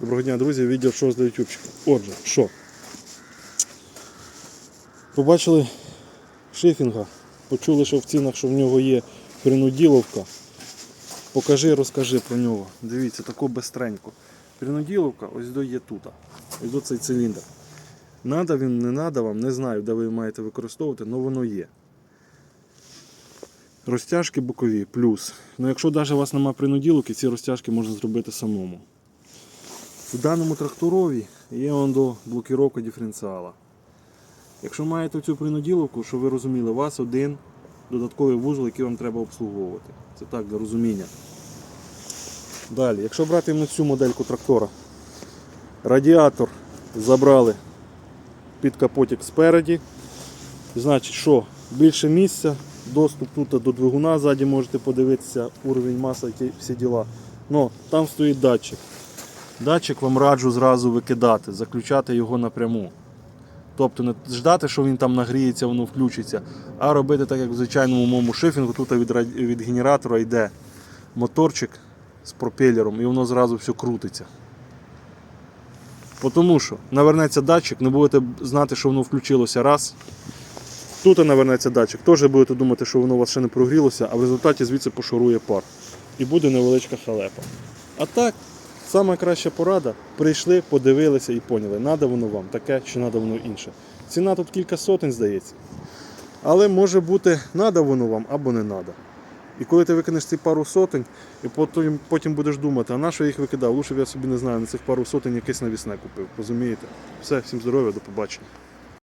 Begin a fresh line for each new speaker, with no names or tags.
Доброго дня, друзі, відділ що з ютубчик. Отже, що? Побачили шифінга, почули, що в цінах, що в нього є принуділовка. Покажи, розкажи про нього. Дивіться, таку безстреньку. Принуділовка ось до є тут. Ось до цей циліндр. Надо він, не надо вам, не знаю, де ви маєте використовувати, але воно є. Розтяжки бокові плюс. Ну якщо навіть у вас немає принуділки, ці розтяжки можна зробити самому. В даному тракторові є он до блокіровка диференціала. Якщо маєте цю принуділовку, щоб ви розуміли, у вас один додатковий вузол, який вам треба обслуговувати. Це так для розуміння. Далі, якщо брати на цю модельку трактора, радіатор забрали під капотик спереді. Значить, що більше місця, доступ тут до двигуна, ззаді можете подивитися уровень маси, всі діла. Но там стоїть датчик. Датчик вам раджу зразу викидати, заключати його напряму. Тобто не ждати, що він там нагріється, воно включиться, а робити так, як в звичайному моєму шифінгу, тут від, від генератора йде моторчик з пропелером і воно зразу все крутиться. Тому що навернеться датчик, не будете знати, що воно включилося раз. Тут навернеться датчик, теж будете думати, що воно у вас ще не прогрілося, а в результаті звідси пошурує пар. І буде невеличка халепа. А так, сама краща порада. Прийшли, подивилися і поняли, надо воно вам таке чи надо воно інше. Ціна тут кілька сотень, здається. Але може бути, надо воно вам або не надо. І коли ти викинеш ці пару сотень, і потім, потім будеш думати, а на що я їх викидав? Лучше б я собі не знаю, на цих пару сотень якесь навісне купив. Розумієте? Все, всім здоров'я, до побачення.